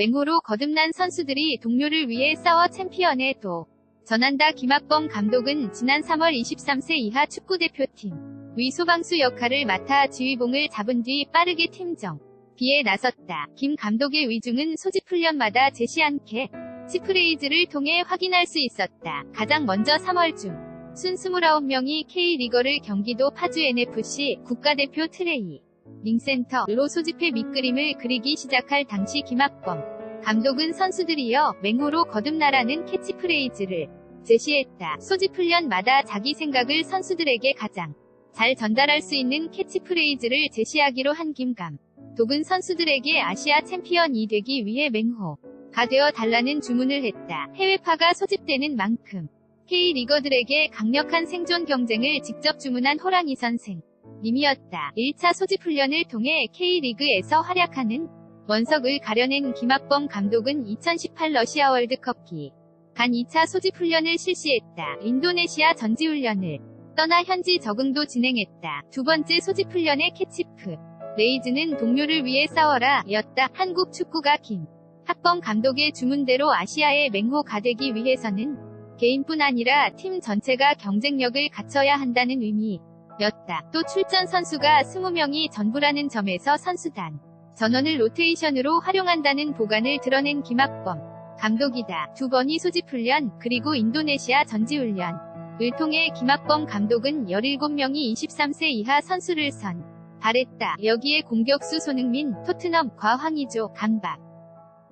맹호로 거듭난 선수들이 동료를 위해 싸워 챔피언에 도 전한다 김학범 감독은 지난 3월 23세 이하 축구대표팀 위 소방수 역할을 맡아 지휘봉을 잡은 뒤 빠르게 팀정 비에 나섰다. 김 감독의 위중은 소집 훈련마다 제시한 캐 치프레이즈를 통해 확인할 수 있었다. 가장 먼저 3월 중순 29명이 K리거를 경기도 파주 NFC 국가대표 트레이 링센터로 소집해 밑그림을 그리기 시작할 당시 김학범 감독은 선수들이여 맹호로 거듭나라는 캐치프레이즈를 제시했다. 소집 훈련마다 자기 생각을 선수들에게 가장 잘 전달할 수 있는 캐치프레이즈를 제시하기로 한 김감. 독은 선수들에게 아시아 챔피언이 되기 위해 맹호가 되어 달라는 주문을 했다. 해외파가 소집되는 만큼 K리거들에게 강력한 생존 경쟁을 직접 주문한 호랑이 선생. 님이었다. 1차 소집 훈련을 통해 K리그에서 활약하는 원석을 가려낸 김학범 감독은 2018 러시아 월드컵기 간 2차 소집 훈련을 실시했다. 인도네시아 전지훈련을 떠나 현지 적응도 진행했다. 두 번째 소집 훈련의 캐치프 레이즈는 동료를 위해 싸워라 였다. 한국 축구가 김 학범 감독의 주문대로 아시아의 맹호가 되기 위해서는 개인뿐 아니라 팀 전체가 경쟁력을 갖춰야 한다는 의미 였다. 또 출전 선수가 20명이 전부라는 점에서 선수단 전원을 로테이션으로 활용한다는 보관을 드러낸 김학범 감독이다. 두 번이 소집훈련 그리고 인도네시아 전지훈련을 통해 김학범 감독은 17명이 23세 이하 선수를 선 발했다. 여기에 공격수 손흥민, 토트넘과 황의조, 강박,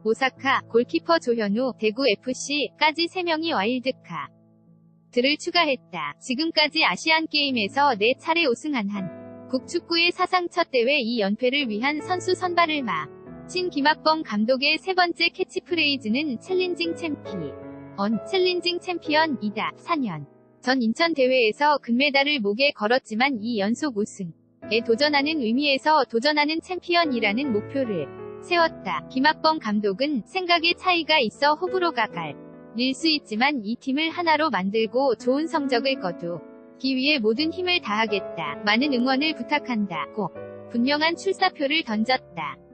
오사카, 골키퍼 조현우, 대구FC까지 3명이 와일드카 들을 추가했다. 지금까지 아시안게임에서 4차례 우승한 한 국축구의 사상 첫 대회 2연패를 위한 선수 선발을 마. 친 김학범 감독의 세 번째 캐치프레이즈는 챌린징 챔피언, 챌린징 챔피언이다. 4년 전 인천 대회에서 금메달을 목에 걸었지만 이 연속 우승 에 도전하는 의미에서 도전하는 챔피언이라는 목표를 세웠다. 김학범 감독은 생각의 차이가 있어 호불호가 갈 릴수 있지만 이 팀을 하나로 만들고 좋은 성적을 거두기 위해 모든 힘을 다하겠다. 많은 응원을 부탁한다. 고 분명한 출사표를 던졌다.